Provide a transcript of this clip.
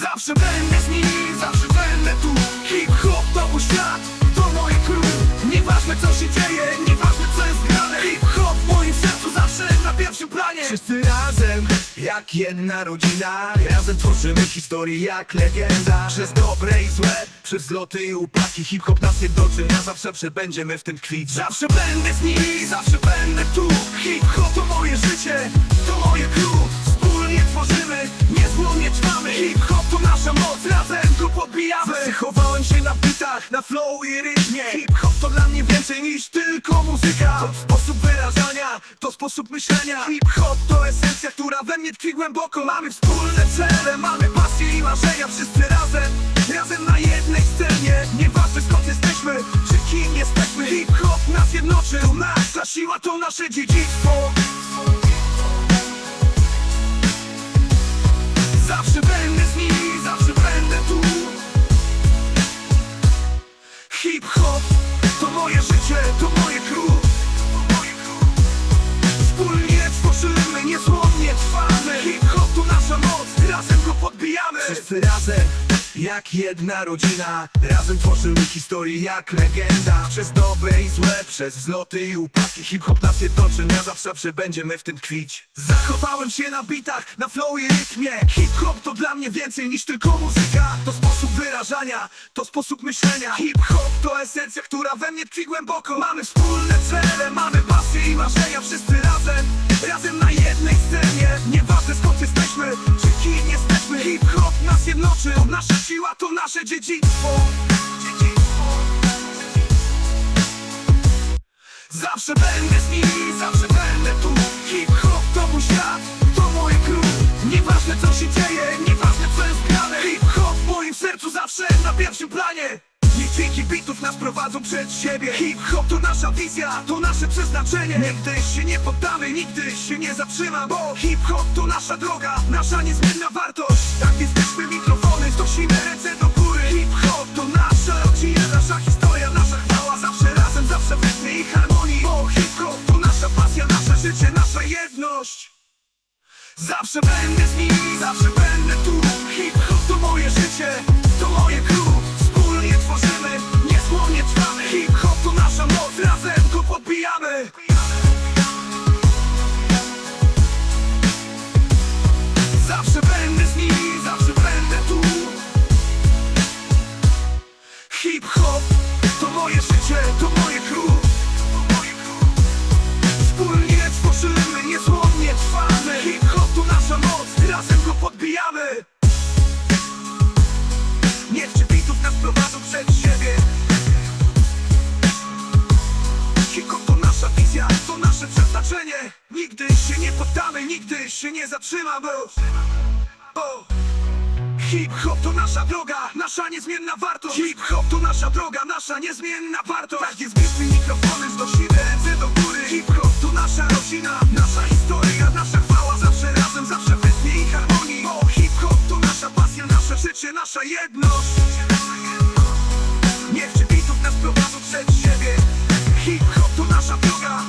Zawsze będę z nimi, zawsze będę tu. Hip-hop to mój świat, to moje crew. Nieważne co się dzieje, nieważne co jest grane. Hip-hop w moim sercu zawsze na pierwszym planie. Wszyscy razem, jak jedna rodzina. Razem tworzymy historię jak legenda. Przez dobre i złe, przez zloty i upadki. Hip-hop nas jednoczy, na zawsze przebędziemy w tym kwit. Zawsze będę z nimi, zawsze będę tu. Hip-hop to moje życie, to moje crew. Wspólnie tworzymy, niezłomnie trwamy. Hip-hop flow i rytmie. Hip-hop to dla mnie więcej niż tylko muzyka. To sposób wyrażania, to sposób myślenia. Hip-hop to esencja, która we mnie tkwi głęboko. Mamy wspólne cele, mamy pasje i marzenia. Wszyscy razem, razem na jednej scenie. Nieważne skąd jesteśmy, czy kim jesteśmy. Hip-hop nas jednoczy, to nasza siła, to nasze dziedzictwo. Zawsze będę Wszyscy razem, jak jedna rodzina. Razem tworzymy historię jak legenda. Przez dobre i złe, przez wzloty i upadki. Hip-hop nas jednoczy, na zawsze przebędziemy w tym tkwić Zachowałem się na bitach, na flow i rytmie. Hip-hop to dla mnie więcej niż tylko muzyka. To sposób wyrażania, to sposób myślenia. Hip-hop to esencja, która we mnie tkwi głęboko. Mamy wspólne cele, jednoczy, nasza siła, to nasze dziedzictwo. Zawsze będę z nimi, zawsze będę tu. Hip-hop to mój świat, to moje crew. Nieważne co się dzieje, nieważne co jest grane. Hip-hop w moim sercu zawsze na pierwszym planie. Niech dźwięki nas prowadzą przed siebie. Hip-hop to nasza wizja, to nasze przeznaczenie. Nigdy się nie poddamy, nigdy się nie zatrzymam Bo hip-hop to nasza droga, nasza niezmienna wartość. Tak bierzmy mikrofony, znosimy ręce do góry. Hip-hop to nasza rodzina, nasza historia, nasza chwała. Zawsze razem, zawsze w rytmie i harmonii. Bo hip-hop to nasza pasja, nasze życie, nasza jedność. Zawsze będę z nimi, zawsze będę tu. Hip-hop to moje życie, nasze przeznaczenie. Nigdy się nie poddamy, nigdy się nie zatrzymamy bo Hip-hop to nasza droga, nasza niezmienna wartość. Hip-hop to nasza droga, nasza niezmienna wartość. Tak jest bierzmy mikrofony, znosimy ręce do góry. Hip-hop to nasza rodzina, nasza historia, nasza chwała. Zawsze razem, zawsze w i harmonii. Bo hip-hop to nasza pasja, nasze życie, nasza jedność. Niech czy bitów nas prowadzą przed siebie. Hip-hop to nasza droga,